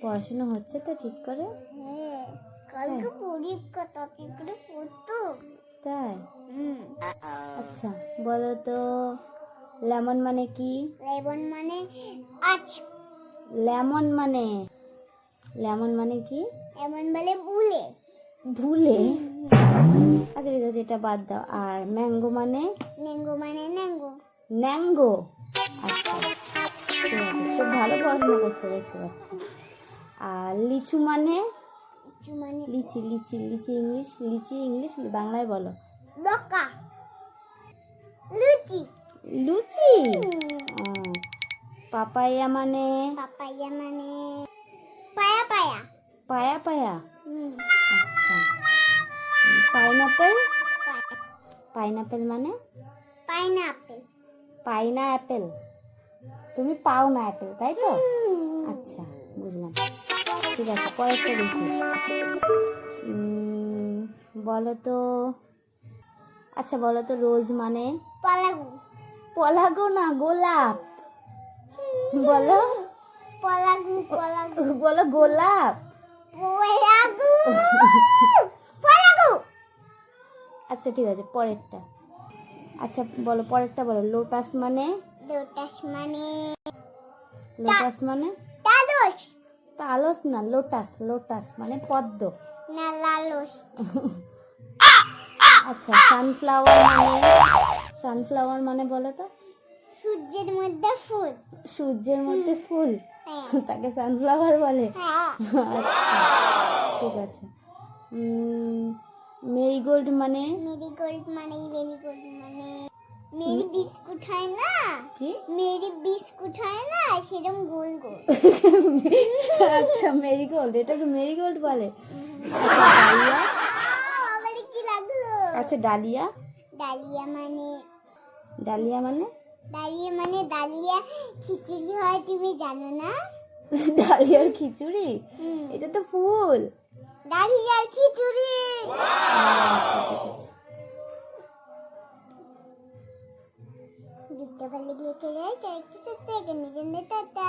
পড়াশোনা হচ্ছে তো ঠিক করে? হ্যাঁ কালকে পরীক্ষা তাতে করে পড়তো তাই? আচ্ছা বলো তো লেমন মানে কি? লেবন মানে আজ লেমন মানে? লেমন মানে কি? এমন বলে ভুলে। ভুলে? আচ্ছা ঠিক আছে এটা বাদ দাও। আর ম্যাঙ্গো মানে? ন্যাঙ্গো মানে ন্যাঙ্গো ন্যাঙ্গো আচ্ছা খুব ভালো পড়াশোনা করছে দেখতে পাচ্ছি। আর লিচু মানে? কিছু মানে লিচি লিচি লিচি ইংলিশ লিচি ইংলিশ বাংলায় বলো। লকা লুচি। লুচি? ও, পাপাইয়া মানে? পাপাইয়া মানে পায়া পায়া। পায়া পায়া? আচ্ছা। পাইনাপেল? পাইনাপেল মানে? পাইনাপেল। পাইনা অ্যাপেল তুমি পাও না অ্যাপেল তাই তো? আচ্ছা বুঝলাম। ঠিক আছে পরেরটা দেখি। বলো তো আচ্ছা বলো তো রোজ মানে? পলাগু। পলাগো না গোলাপ। বলো। পলাগু পলাগু। বলো গোলাপ। পলাগু। পলাগু। আচ্ছা ঠিক আছে পরেরটা। আচ্ছা বলো পরেরটা বলো। লোটাস মানে? লোটাস মানে লোটাস মানে? তালস না লোটাস লোটাস মানে পদ্ম। না লালস। আচ্ছা সানফ্লাওয়ার মানে সানফ্লাওয়ার মানে বলো তো? সূর্যের মধ্যে ফুল। সূর্যের মধ্যে ফুল? হ্যাঁ। তাকে সানফ্লাওয়ার বলে? হ্যাঁ। আচ্ছা ঠিক আছে। মেরিগোল্ড মানে? মেরিগোল্ড মানে মেরিগোল্ড মানে মেরি বিস্কুট হয় না? কি? মেরি বিস্কুট হয় না? সেরকম গোল গোল। আচ্ছা মেরিগোল্ড এটাকে মেরিগোল্ড বলে? আচ্ছা ডালিয়া আবার কি লাগল? আচ্ছা ডালিয়া? ডালিয়া মানে? ডালিয়া মানে? ডালিয়া মানে ডালিয়া খিচুড়ি হয় তুমি জানো না? ডালিয়ার খিচুড়ি? এটা তো ফুল। ডালিয়ার খিচুড়ি। गिट्ट भल्ली घेतलेल्या चॅनलची सबस्क्राईब करणे जमलं टाटा